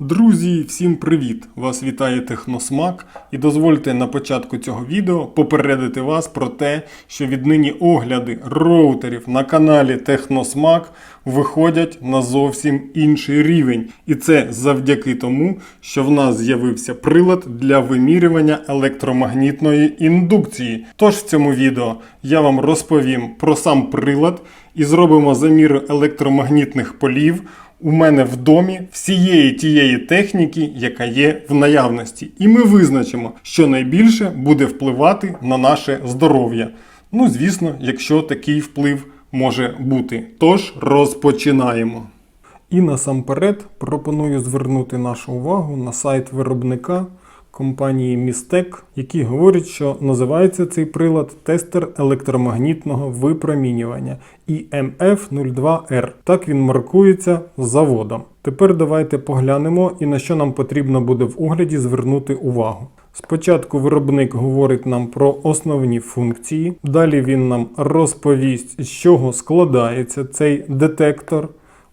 Друзі, всім привіт! Вас вітає Техносмак і дозвольте на початку цього відео попередити вас про те, що віднині огляди роутерів на каналі Техносмак виходять на зовсім інший рівень. І це завдяки тому, що в нас з'явився прилад для вимірювання електромагнітної індукції. Тож в цьому відео я вам розповім про сам прилад і зробимо замір електромагнітних полів у мене в домі всієї тієї техніки, яка є в наявності. І ми визначимо, що найбільше буде впливати на наше здоров'я. Ну, звісно, якщо такий вплив може бути. Тож розпочинаємо. І насамперед пропоную звернути нашу увагу на сайт виробника компанії Містек, який говорить, що називається цей прилад тестер електромагнітного випромінювання IMF02R. Так він маркується заводом. Тепер давайте поглянемо і на що нам потрібно буде в огляді звернути увагу. Спочатку виробник говорить нам про основні функції, далі він нам розповість, з чого складається цей детектор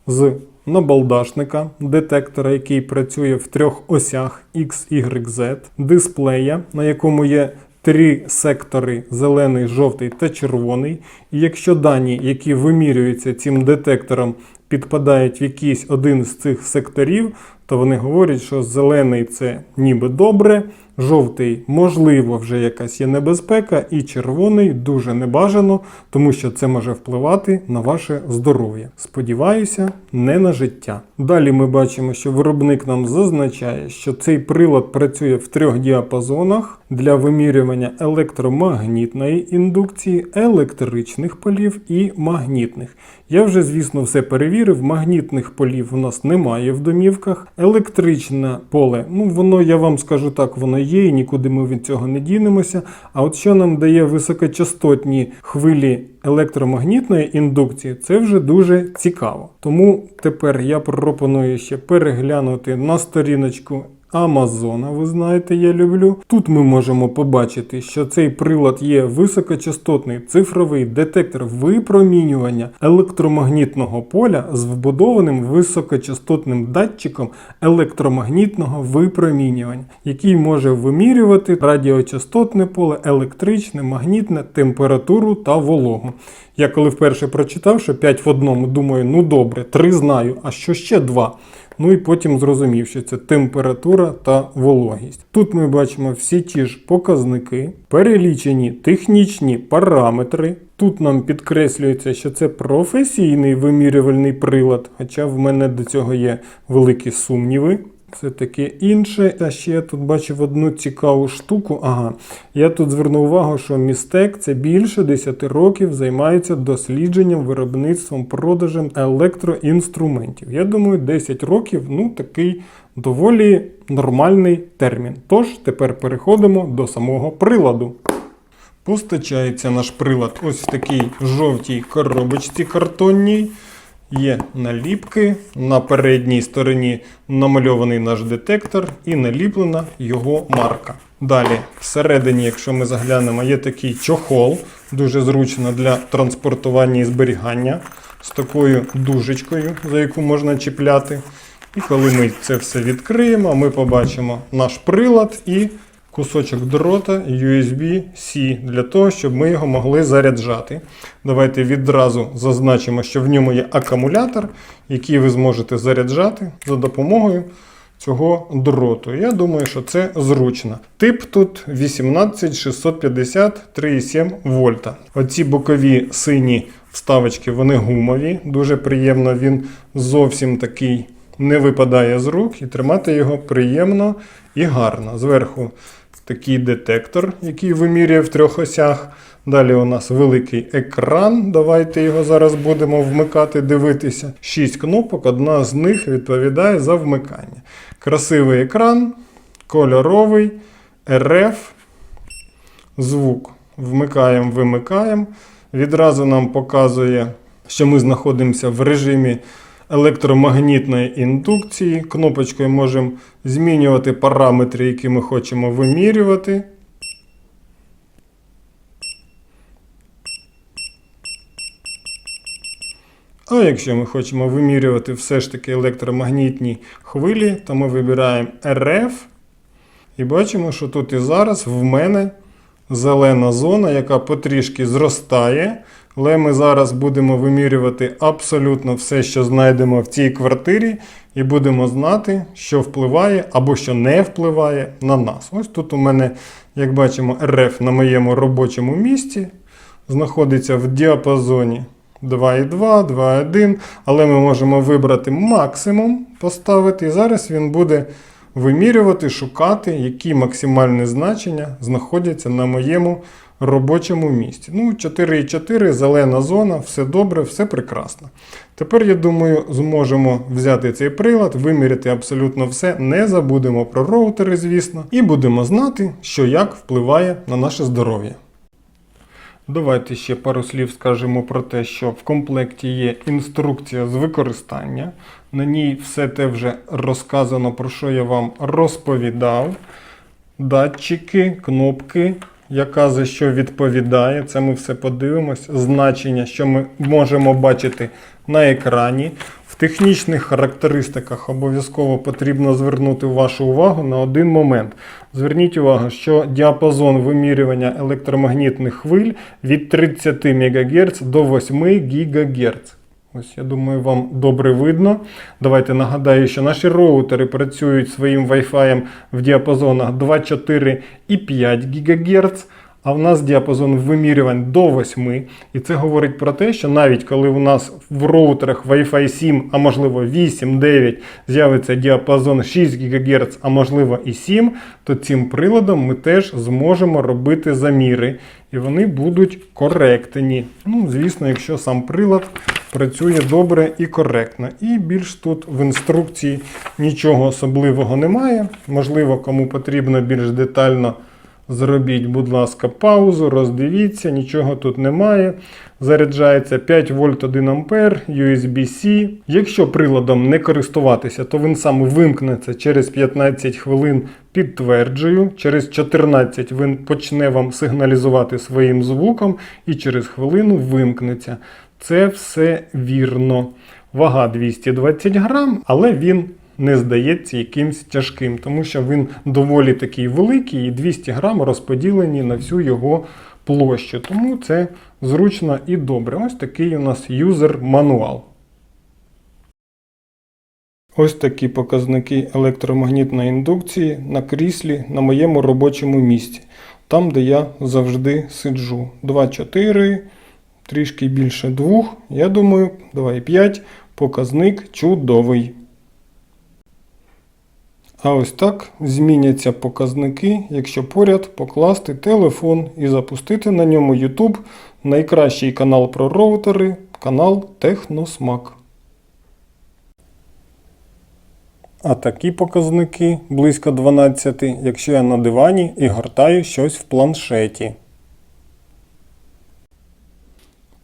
з набалдашника, детектора, який працює в трьох осях X, Y, Z, дисплея, на якому є три сектори зелений, жовтий та червоний. І якщо дані, які вимірюються цим детектором, підпадають в якийсь один з цих секторів, то вони говорять, що зелений це ніби добре, жовтий, можливо, вже якась є небезпека, і червоний дуже небажано, тому що це може впливати на ваше здоров'я. Сподіваюся, не на життя. Далі ми бачимо, що виробник нам зазначає, що цей прилад працює в трьох діапазонах для вимірювання електромагнітної індукції, електричних полів і магнітних. Я вже, звісно, все перевірив. Магнітних полів у нас немає в домівках. Електричне поле, ну воно, я вам скажу так, воно є, і нікуди ми від цього не дінемося. А от що нам дає високочастотні хвилі електромагнітної індукції, це вже дуже цікаво. Тому тепер я пропоную ще переглянути на сторіночку. Амазона, ви знаєте, я люблю. Тут ми можемо побачити, що цей прилад є високочастотний цифровий детектор випромінювання електромагнітного поля з вбудованим високочастотним датчиком електромагнітного випромінювання, який може вимірювати радіочастотне поле, електричне, магнітне, температуру та вологу. Я коли вперше прочитав, що 5 в одному, думаю, ну добре, 3 знаю, а що ще 2? Ну і потім зрозумів, що це температура та вологість. Тут ми бачимо всі ті ж показники, перелічені технічні параметри. Тут нам підкреслюється, що це професійний вимірювальний прилад, хоча в мене до цього є великі сумніви. Це таке інше. А ще я тут бачив одну цікаву штуку. Ага, я тут звернув увагу, що містек це більше 10 років займається дослідженням, виробництвом, продажем електроінструментів. Я думаю, 10 років ну такий доволі нормальний термін. Тож тепер переходимо до самого приладу. Постачається наш прилад ось в такій жовтій коробочці картонній. Є наліпки. На передній стороні намальований наш детектор і наліплена його марка. Далі, всередині, якщо ми заглянемо, є такий чохол, дуже зручно для транспортування і зберігання з такою дужечкою, за яку можна чіпляти. І коли ми це все відкриємо, ми побачимо наш прилад і кусочок дрота USB-C для того, щоб ми його могли заряджати. Давайте відразу зазначимо, що в ньому є акумулятор, який ви зможете заряджати за допомогою цього дроту. Я думаю, що це зручно. Тип тут 18650 3,7 вольта. Оці бокові сині вставочки, вони гумові. Дуже приємно, він зовсім такий не випадає з рук і тримати його приємно і гарно. Зверху такий детектор, який вимірює в трьох осях. Далі у нас великий екран. Давайте його зараз будемо вмикати, дивитися. Шість кнопок, одна з них відповідає за вмикання. Красивий екран, кольоровий, RF, звук. Вмикаємо, вимикаємо. Відразу нам показує, що ми знаходимося в режимі електромагнітної індукції. Кнопочкою можемо змінювати параметри, які ми хочемо вимірювати. А якщо ми хочемо вимірювати все ж таки електромагнітні хвилі, то ми вибираємо RF і бачимо, що тут і зараз в мене зелена зона, яка потрішки зростає. Але ми зараз будемо вимірювати абсолютно все, що знайдемо в цій квартирі, і будемо знати, що впливає або що не впливає на нас. Ось тут у мене, як бачимо, RF на моєму робочому місці. Знаходиться в діапазоні 2,2, 2,1, але ми можемо вибрати максимум, поставити, і зараз він буде вимірювати, шукати, які максимальні значення знаходяться на моєму робочому місці. Ну, 4,4, зелена зона, все добре, все прекрасно. Тепер, я думаю, зможемо взяти цей прилад, виміряти абсолютно все, не забудемо про роутери, звісно, і будемо знати, що як впливає на наше здоров'я. Давайте ще пару слів скажемо про те, що в комплекті є інструкція з використання. На ній все те вже розказано, про що я вам розповідав. Датчики, кнопки, яка за що відповідає. Це ми все подивимось. Значення, що ми можемо бачити на екрані. Технічних характеристиках обов'язково потрібно звернути вашу увагу на один момент. Зверніть увагу, що діапазон вимірювання електромагнітних хвиль від 30 МГц до 8 ГГц. Ось, я думаю, вам добре видно. Давайте нагадаю, що наші роутери працюють своїм Wi-Fi в діапазонах 2,4 і 5 ГГц. А в нас діапазон вимірювань до 8. І це говорить про те, що навіть коли у нас в роутерах Wi-Fi 7, а можливо 8, 9, з'явиться діапазон 6 ГГц, а можливо і 7, то цим приладом ми теж зможемо робити заміри. І вони будуть коректні. Ну, звісно, якщо сам прилад працює добре і коректно. І більш тут в інструкції нічого особливого немає. Можливо, кому потрібно більш детально. Зробіть, будь ласка, паузу, роздивіться, нічого тут немає. Заряджається 5 вольт 1 ампер, USB-C. Якщо приладом не користуватися, то він сам вимкнеться через 15 хвилин, підтверджую. Через 14 він почне вам сигналізувати своїм звуком і через хвилину вимкнеться. Це все вірно. Вага 220 грам, але він не здається якимсь тяжким, тому що він доволі такий великий і 200 грам розподілені на всю його площу. Тому це зручно і добре. Ось такий у нас юзер-мануал. Ось такі показники електромагнітної індукції на кріслі на моєму робочому місці. Там, де я завжди сиджу. 2,4, трішки більше 2. Я думаю, 2,5. Показник чудовий. А ось так зміняться показники, якщо поряд покласти телефон і запустити на ньому YouTube, найкращий канал про роутери, канал Техносмак. А такі показники близько 12, якщо я на дивані і гортаю щось в планшеті.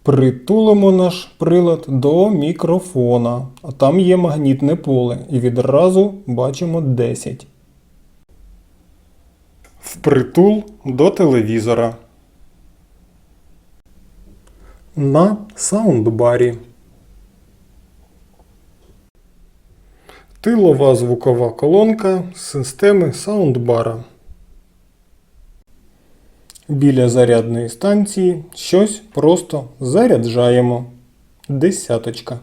Притулимо наш прилад до мікрофона, а там є магнітне поле і відразу бачимо 10. Впритул до телевізора. На саундбарі. Тилова звукова колонка з системи саундбара. Біля зарядної станції щось просто заряджаємо. Десяточка.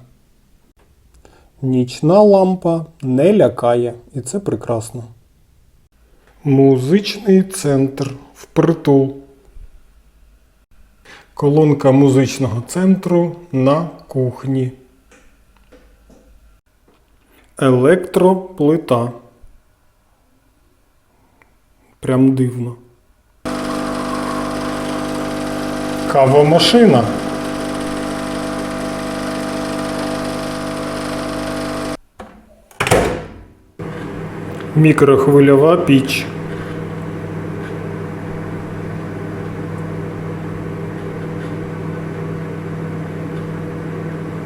Нічна лампа не лякає, і це прекрасно. Музичний центр впритул. Колонка музичного центру на кухні. Електроплита. Прям дивно. Кавомашина. Мікрохвильова піч.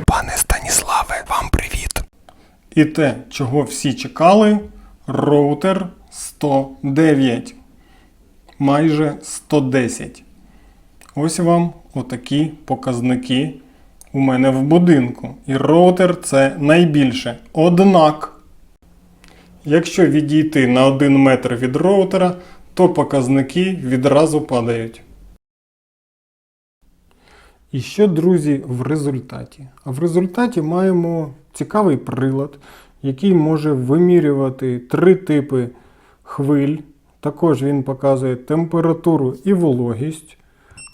Пане Станіславе, вам привіт. І те, чого всі чекали, роутер 109. Майже 110. Ось вам отакі показники у мене в будинку, і роутер це найбільше. Однак, якщо відійти на 1 метр від роутера, то показники відразу падають. І що, друзі, в результаті? А в результаті маємо цікавий прилад, який може вимірювати три типи хвиль. Також він показує температуру і вологість.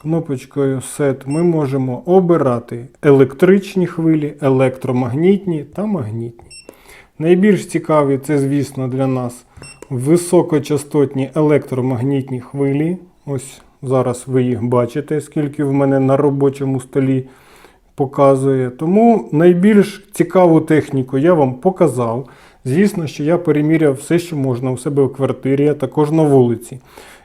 Кнопочкою Set ми можемо обирати електричні хвилі, електромагнітні та магнітні. Найбільш цікаві це, звісно, для нас високочастотні електромагнітні хвилі. Ось зараз ви їх бачите, скільки в мене на робочому столі показує. Тому найбільш цікаву техніку я вам показав. Звісно, що я переміряв все, що можна у себе в квартирі, а також на вулиці.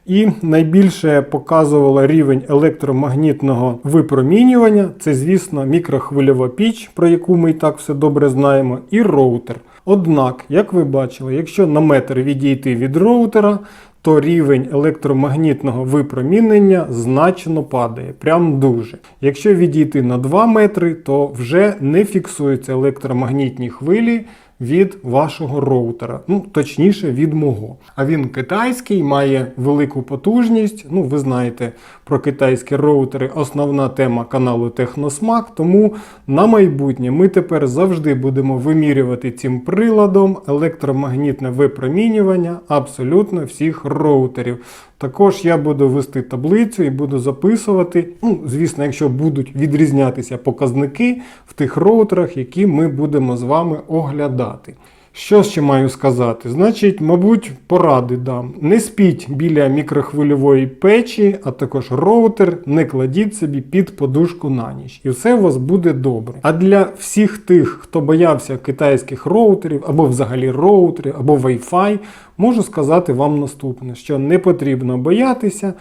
І найбільше показувала рівень електромагнітного випромінювання. Це, звісно, мікрохвильова піч, про яку ми і так все добре знаємо, і роутер. Однак, як ви бачили, якщо на метр відійти від роутера, то рівень електромагнітного випромінення значно падає, прям дуже. Якщо відійти на 2 метри, то вже не фіксуються електромагнітні хвилі від вашого роутера, ну точніше від мого. А він китайський, має велику потужність. Ну, ви знаєте про китайські роутери, основна тема каналу Техносмак. Тому на майбутнє ми тепер завжди будемо вимірювати цим приладом електромагнітне випромінювання абсолютно всіх роутерів. Також я буду вести таблицю і буду записувати, ну, звісно, якщо будуть відрізнятися показники в тих роутерах, які ми будемо з вами оглядати. Що ще маю сказати? Значить, мабуть, поради дам. Не спіть біля мікрохвильової печі, а також роутер не кладіть собі під подушку на ніч. І все у вас буде добре. А для всіх тих, хто боявся китайських роутерів, або взагалі роутерів, або Wi-Fi, можу сказати вам наступне: що не потрібно боятися.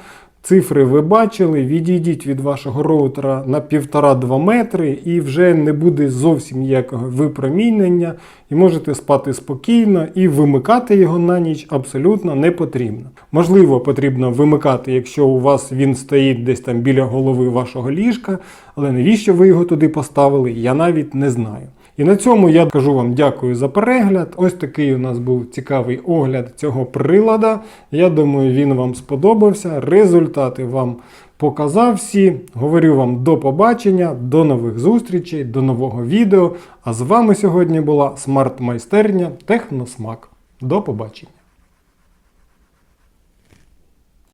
Цифри ви бачили, відійдіть від вашого роутера на 1,5-2 метри і вже не буде зовсім ніякого випромінення, і можете спати спокійно і вимикати його на ніч абсолютно не потрібно. Можливо, потрібно вимикати, якщо у вас він стоїть десь там біля голови вашого ліжка, але навіщо ви його туди поставили, я навіть не знаю. І на цьому я кажу вам дякую за перегляд. Ось такий у нас був цікавий огляд цього прилада. Я думаю, він вам сподобався. Результати вам показав всі. Говорю вам до побачення, до нових зустрічей, до нового відео. А з вами сьогодні була смарт-майстерня Техносмак. До побачення!